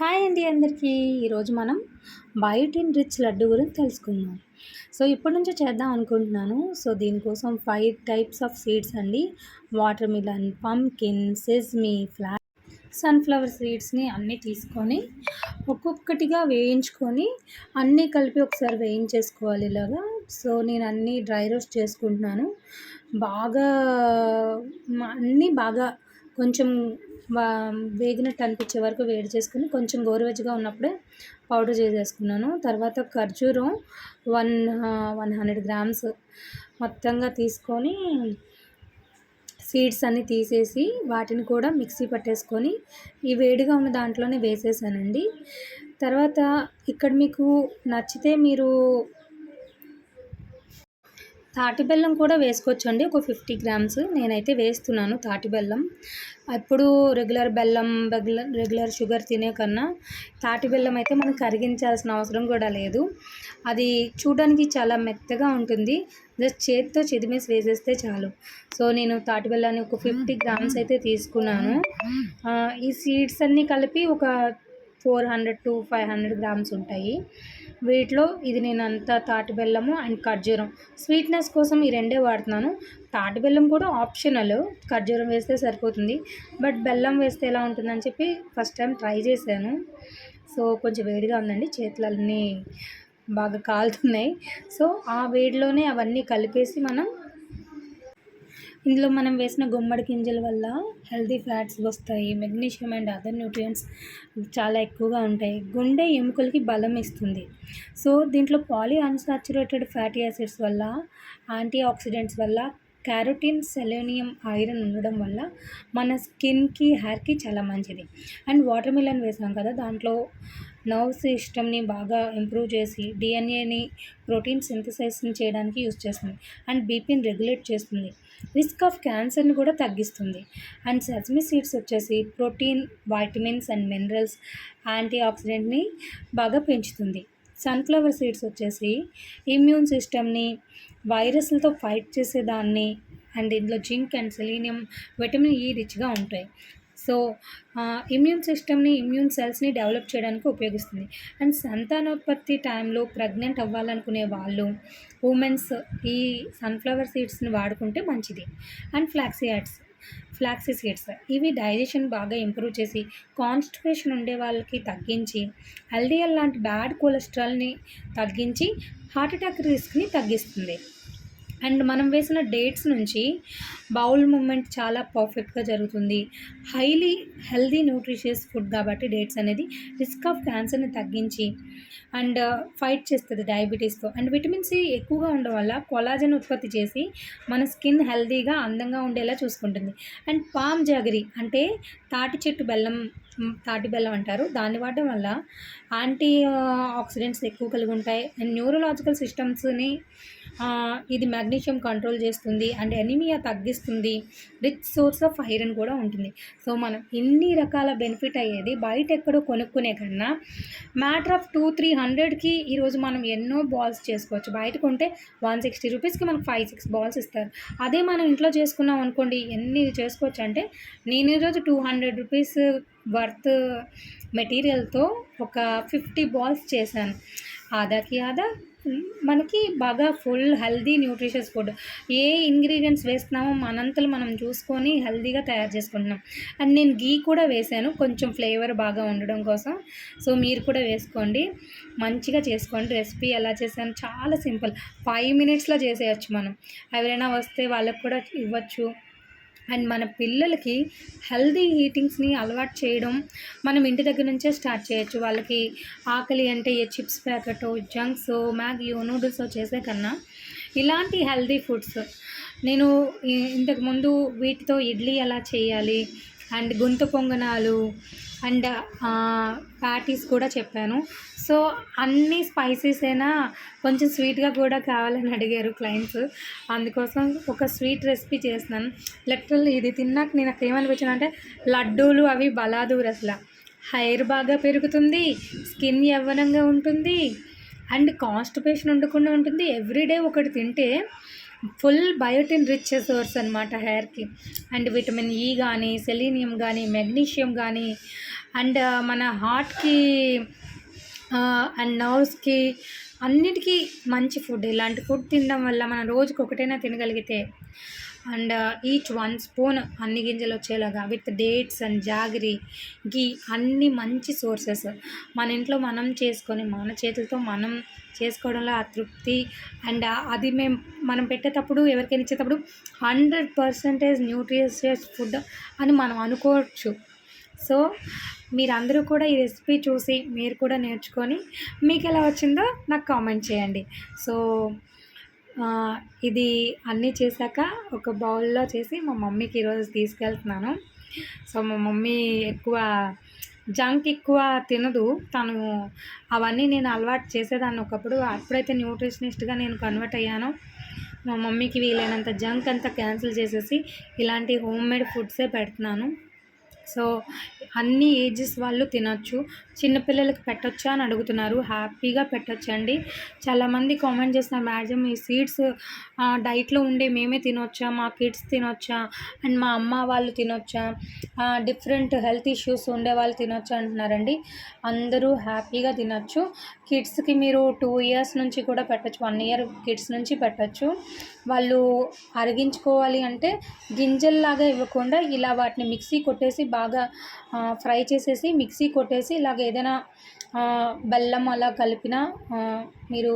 Hi అండి అందరికీ. ఈరోజు మనం బయోటిన్ రిచ్ లడ్డు గురించి తెలుసుకుందాం. సో ఇప్పటి నుంచో చేద్దాం అనుకుంటున్నాను. సో దీనికోసం ఫైవ్ టైప్స్ ఆఫ్ సీడ్స్ అండి. Watermelon pumpkin sesame flax sunflower సీడ్స్ని అన్నీ తీసుకొని ఒక్కొక్కటిగా వేయించుకొని అన్నీ కలిపి ఒకసారి వేయించేసుకోవాలి ఇలాగా. సో నేను అన్నీ డ్రై రోస్ట్ చేసుకుంటున్నాను. బాగా అన్నీ బాగా కొంచెం వా- వేగినట్టు అనిపించే వరకు వేడి చేసుకుని కొంచెం గోరువెచ్చగా ఉన్నప్పుడే పౌడర్ చేసేసుకున్నాను. తర్వాత ఖర్జూరం వన్ వన్ హండ్రెడ్ గ్రామ్స్ మొత్తంగా తీసుకొని సీడ్స్ అన్నీ తీసేసి వాటిని కూడా మిక్సీ పట్టేసుకొని ఈ వేడిగా ఉన్న దాంట్లోనే వేసేసానండి. తర్వాత ఇక్కడ మీకు నచ్చితే మీరు తాటి బెల్లం కూడా వేసుకోవచ్చండి. ఒక ఫిఫ్టీ గ్రామ్స్ నేనైతే వేస్తున్నాను తాటి బెల్లం. ఎప్పుడు రెగ్యులర్ బెల్లం రెగ్యులర్ రెగ్యులర్ షుగర్ తినే కన్నా తాటి బెల్లం అయితే మనం కరిగించాల్సిన అవసరం కూడా లేదు. అది చూడడానికి చాలా మెత్తగా ఉంటుంది. జస్ట్ చేతితో చిదిమేసి వేసేస్తే చాలు. సో నేను తాటి బెల్లాన్ని ఒక ఫిఫ్టీ గ్రామ్స్ అయితే తీసుకున్నాను. ఈ సీడ్స్ అన్నీ కలిపి ఒక four hundred to five hundred grams ఉంటాయి. వీటిలో ఇది నేను అంతా తాటి బెల్లము అండ్ ఖర్జూరం. స్వీట్నెస్ కోసం ఈ రెండే వాడుతున్నాను. తాటి బెల్లం కూడా ఆప్షనల్. ఖర్జూరం వేస్తే సరిపోతుంది. బట్ బెల్లం వేస్తే ఎలా ఉంటుందని చెప్పి ఫస్ట్ టైం ట్రై చేశాను. సో కొంచెం వేడిగా ఉందండి. చేతులన్నీ బాగా కాలుతున్నాయి. సో ఆ వేడిలోనే అవన్నీ కలిపేసి మనం ఇందులో మనం వేసిన గుమ్మడి గింజల వల్ల హెల్తీ ఫ్యాట్స్ వస్తాయి మెగ్నీషియం అండ్ అదర్ న్యూట్రియంట్స్ చాలా ఎక్కువగా ఉంటాయి. గుండె ఎముకలకి బలం ఇస్తుంది. సో దీంట్లో పాలీ అన్సాచురేటెడ్ ఫ్యాటీ యాసిడ్స్ వల్ల యాంటీ ఆక్సిడెంట్స్ వల్ల క్యారోటిన్ సెలోనియం ఐరన్ ఉండడం వల్ల మన స్కిన్కి హెయిర్కి చాలా మంచిది. అండ్ వాటర్ మిలన్ వేసాం కదా దాంట్లో నర్వ్ సిస్టమ్ని బాగా ఇంప్రూవ్ చేసి డిఎన్ఏని ప్రోటీన్ సింథసైజ్ని చేయడానికి యూస్ చేస్తుంది. అండ్ బీపీని రెగ్యులేట్ చేస్తుంది. రిస్క్ ఆఫ్ క్యాన్సర్ని కూడా తగ్గిస్తుంది. అండ్ సజ్మి సీడ్స్ వచ్చేసి ప్రోటీన్ వైటమిన్స్ అండ్ మినరల్స్ యాంటీ ఆక్సిడెంట్ని బాగా పెంచుతుంది. సన్ఫ్లవర్ సీడ్స్ వచ్చేసి ఇమ్యూన్ సిస్టమ్ని వైరస్లతో ఫైట్ చేసేదాన్ని. అండ్ ఇందులో zinc and selenium vitamin E రిచ్గా ఉంటాయి. సో ఇమ్యూన్ సిస్టమ్ని ఇమ్యూన్ సెల్స్ని డెవలప్ చేయడానికి ఉపయోగిస్తుంది. అండ్ సంతానోత్పత్తి టైంలో ప్రెగ్నెంట్ అవ్వాలనుకునే వాళ్ళు ఉమెన్స్ ఈ సన్ఫ్లవర్ సీడ్స్ని వాడుకుంటే మంచిది. అండ్ ఫ్లాక్సీ యాడ్స్ ఫ్లాక్సీ సీడ్స్ ఇవి డైజెషన్ బాగా ఇంప్రూవ్ చేసి కాన్స్టిపేషన్ ఉండే వాళ్ళకి తగ్గించి ఎల్డిఎల్ లాంటి బ్యాడ్ కొలెస్ట్రాల్ని తగ్గించి హార్ట్ అటాక్ రిస్క్ని తగ్గిస్తుంది. అండ్ మనం వేసిన డేట్స్ నుంచి బౌల్ మూమెంట్ చాలా పర్ఫెక్ట్గా జరుగుతుంది. హైలీ హెల్దీ న్యూట్రిషియస్ ఫుడ్ కాబట్టి డేట్స్ అనేది రిస్క్ ఆఫ్ క్యాన్సర్ని తగ్గించి అండ్ ఫైట్ చేస్తుంది డయాబెటీస్తో. అండ్ విటమిన్ సి ఎక్కువగా ఉండడం వల్ల కొలాజన్ ఉత్పత్తి చేసి మన స్కిన్ హెల్దీగా అందంగా ఉండేలా చూసుకుంటుంది. అండ్ పామ్ జాగరి అంటే తాటి చెట్టు బెల్లం తాటి బెల్లం అంటారు. దాన్ని వాడడం వల్ల యాంటీ ఆక్సిడెంట్స్ ఎక్కువ కలిగి ఉంటాయి అండ్ న్యూరలాజికల్ సిస్టమ్స్ని ఇది మ్యాగ్నీషియం కంట్రోల్ చేస్తుంది అండ్ ఎనిమియా తగ్గిస్తుంది. రిచ్ సోర్స్ ఆఫ్ ఐరన్ కూడా ఉంటుంది. సో మనం ఇన్ని రకాల బెనిఫిట్ అయ్యేది బయట ఎక్కడో కొనుక్కునే కన్నా మ్యాటర్ ఆఫ్ టూ త్రీ హండ్రెడ్కి ఈరోజు మనం ఎన్నో బాల్స్ చేసుకోవచ్చు. బయట కొంటే వన్ సిక్స్టీ రూపీస్కి మనకు ఫైవ్ సిక్స్ బాల్స్ ఇస్తారు. అదే మనం ఇంట్లో చేసుకున్నాం అనుకోండి ఎన్ని చేసుకోవచ్చు అంటే నేను ఈరోజు టూ హండ్రెడ్ రూపీస్ వర్త్ మెటీరియల్తో ఒక ఫిఫ్టీ బాల్స్ చేశాను. ఆదాకి ఆదా మనకి బాగా ఫుల్ హెల్దీ న్యూట్రిషియస్ ఫుడ్. ఏ ఇంగ్రీడియంట్స్ వేస్తున్నామో మనంతలు మనం చూసుకొని హెల్దీగా తయారు చేసుకుంటున్నాం. అండ్ నేను గీ కూడా వేసాను కొంచెం ఫ్లేవర్ బాగా ఉండడం కోసం. సో మీరు కూడా వేసుకోండి. మంచిగా చేసుకోండి. రెసిపీ ఎలా చేశాను చాలా సింపుల్. ఫైవ్ మినిట్స్లో చేసేయచ్చు మనం. ఎవరైనా వస్తే వాళ్ళకి కూడా ఇవ్వచ్చు. అండ్ మన పిల్లలకి హెల్దీ ఈటింగ్స్ని అలవాటు చేయడం మనం ఇంటి దగ్గర నుంచే స్టార్ట్ చేయొచ్చు. వాళ్ళకి ఆకలి అంటే ఏ చిప్స్ ప్యాకెట్ జంక్స్ మ్యాగీయో నూడిల్స్ చేసే కన్నా ఇలాంటి హెల్దీ ఫుడ్స్. నేను ఇంతకుముందు వీటితో ఇడ్లీ ఎలా చేయాలి అండ్ గుంత పొంగనాలు అండ్ ప్యాటీస్ కూడా చెప్పాను. సో అన్ని స్పైసీస్ అయినా కొంచెం స్వీట్గా కూడా కావాలని అడిగారు క్లయింట్స్. అందుకోసం ఒక స్వీట్ రెసిపీ చేస్తున్నాను. లిటరల్ ఇది తిన్నాక నేను నాకు ఏమనిపించింది అంటే లడ్డూలు అవి బలాదూరు అసలు. హెయిర్ బాగా పెరుగుతుంది స్కిన్ యవ్వనంగా ఉంటుంది అండ్ కాన్స్టిపేషన్ ఉండకుండా ఉంటుంది. ఎవ్రీడే ఒకటి తింటే ఫుల్ బయోటిన్ రిచ్ సోర్స్ అనమాట హెయిర్కి. అండ్ విటమిన్ e ఈ కానీ సెలీనియం కానీ మెగ్నీషియం కానీ అండ్ మన హార్ట్కి అండ్ నర్వ్స్కి అన్నిటికీ మంచి ఫుడ్. ఇలాంటి ఫుడ్ తినడం వల్ల మనం రోజుకి ఒకటైనా తినగలిగితే అండ్ ఈచ్ వన్ స్పూన్ అన్ని గింజలు వచ్చేలాగా with dates and jaggery ghee అన్ని మంచి సోర్సెస్ మన ఇంట్లో మనం చేసుకొని మన చేతులతో మనం చేసుకోవడంలో ఆ తృప్తి. అండ్ అది మేము మనం పెట్టేటప్పుడు ఎవరికైనా ఇచ్చేటప్పుడు హండ్రెడ్ పర్సెంటేజ్ న్యూట్రియస్ ఫుడ్ అని మనం అనుకోవచ్చు. సో మీరందరూ కూడా ఈ రెసిపీ చూసి మీరు కూడా నేర్చుకొని మీకు ఎలా వచ్చిందో నాకు కామెంట్ చేయండి. సో ఇది అన్నీ చేశాక ఒక బౌల్లో చేసి మా మమ్మీకి ఈరోజు తీసుకెళ్తున్నాను. సో మా మమ్మీ ఎక్కువ జంక్ ఎక్కువ తినదు. తను అవన్నీ నేను అలవాటు చేసేదాన్ని ఒకప్పుడు. అప్పుడైతే న్యూట్రిషనిస్ట్గా నేను కన్వర్ట్ అయ్యాను. మా మమ్మీకి వీలైనంత జంక్ అంతా క్యాన్సిల్ చేసేసి ఇలాంటి హోమ్ మేడ్ ఫుడ్సే పెడుతున్నాను. సో అన్ని ఏజెస్ వాళ్ళు తినొచ్చు. చిన్నపిల్లలకి పెట్టొచ్చా అని అడుగుతున్నారు. హ్యాపీగా పెట్టొచ్చండి. చాలామంది కామెంట్ చేస్తున్నారు మ్యాక్సిమం ఈ సీడ్స్ డైట్లో ఉండే మేమే తినొచ్చా? మా కిడ్స్ తినొచ్చా? అండ్ మా అమ్మ వాళ్ళు తినొచ్చా? డిఫరెంట్ హెల్త్ ఇష్యూస్ ఉండే వాళ్ళు తినొచ్చా? అంటున్నారండి. అందరూ హ్యాపీగా తినొచ్చు. కిడ్స్కి మీరు టూ ఇయర్స్ నుంచి కూడా పెట్టచ్చు వన్ ఇయర్ కిడ్స్ నుంచి పెట్టచ్చు. వాళ్ళు అరిగించుకోవాలి అంటే గింజల్లాగా ఇవ్వకుండా ఇలా వాటిని మిక్సీ కొట్టేసి బాగా ఫ్రై చేసేసి మిక్సీ కొట్టేసి ఇలాగ ఏదైనా బెల్లం అలా కలిపిన మీరు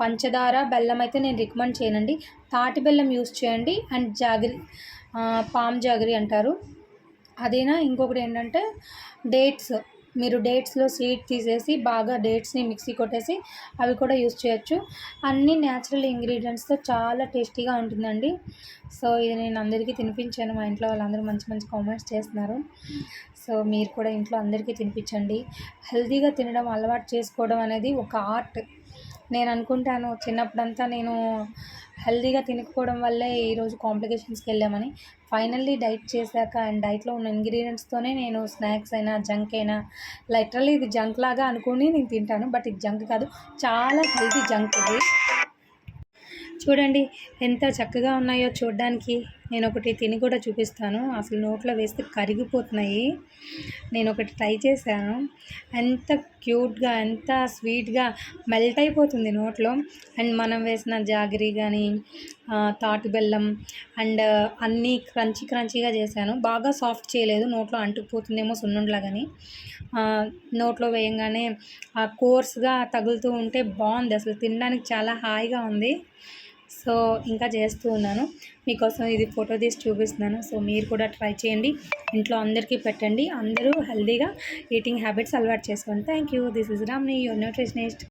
పంచదార బెల్లం అయితే నేను రికమెండ్ చేయనండి. తాటి బెల్లం యూస్ చేయండి అండ్ జాగిరి పామ్ జాగిరి అంటారు. అదేనా? ఇంకొకటి ఏంటంటే డేట్స్. మీరు డేట్స్లో సీడ్ తీసేసి బాగా డేట్స్ని మిక్సీ కొట్టేసి అవి కూడా యూస్ చేయొచ్చు. అన్ని న్యాచురల్ ఇంగ్రీడియంట్స్తో చాలా టేస్టీగా ఉంటుందండి. సో ఇది నేను అందరికీ తినిపించాను. మా ఇంట్లో వాళ్ళందరూ మంచి మంచి కామెంట్స్ చేస్తున్నారు. సో మీరు కూడా ఇంట్లో అందరికీ తినిపించండి. హెల్తీగా తినడం అలవాటు చేసుకోవడం అనేది ఒక ఆర్ట్. నేను అనుకుంటాను చిన్నప్పుడంతా నేను హెల్దీగా తినకపోవడం వల్లే ఈరోజు కాంప్లికేషన్స్కి వెళ్ళామని ఫైనల్లీ డైట్ చేశాక అండ్ డైట్లో ఉన్న ఇంగ్రీడియంట్స్తోనే నేను స్నాక్స్ అయినా జంక్ అయినా లిటరల్లీ ఇది జంక్ లాగా అనుకుని నేను తింటాను బట్ ఇది జంక్ కాదు. చాలా హెల్తీ జంక్ ఇది. చూడండి ఎంత చక్కగా ఉన్నాయో చూడడానికి. నేను ఒకటి తిని కూడా చూపిస్తాను. అసలు నోట్లో వేస్తే కరిగిపోతున్నాయి. నేను ఒకటి ట్రై చేశాను. ఎంత క్యూట్గా ఎంత స్వీట్గా మెల్ట్ అయిపోతుంది నోట్లో. అండ్ మనం వేసిన జాగిరి కానీ తాటి బెల్లం అండ్ అన్నీ క్రంచీ క్రంచీగా చేశాను. బాగా సాఫ్ట్ చేయలేదు. నోట్లో అంటుకుపోతుందేమో సున్నుండ్లా కానీ నోట్లో వేయంగానే ఆ కోర్స్గా తగులుతూ ఉంటే బాగుంది. అసలు తినడానికి చాలా హాయిగా ఉంది. సో ఇంకా చేస్తూ ఉన్నాను. మీకోసం ఇది ఫోటో తీసి చూపిస్తున్నాను. సో మీరు కూడా ట్రై చేయండి. ఇంట్లో అందరికీ పెట్టండి. అందరూ హెల్దీగా ఈటింగ్ హ్యాబిట్స్ అలవాటు చేసుకోండి. Thank you this is Ramani your nutritionist.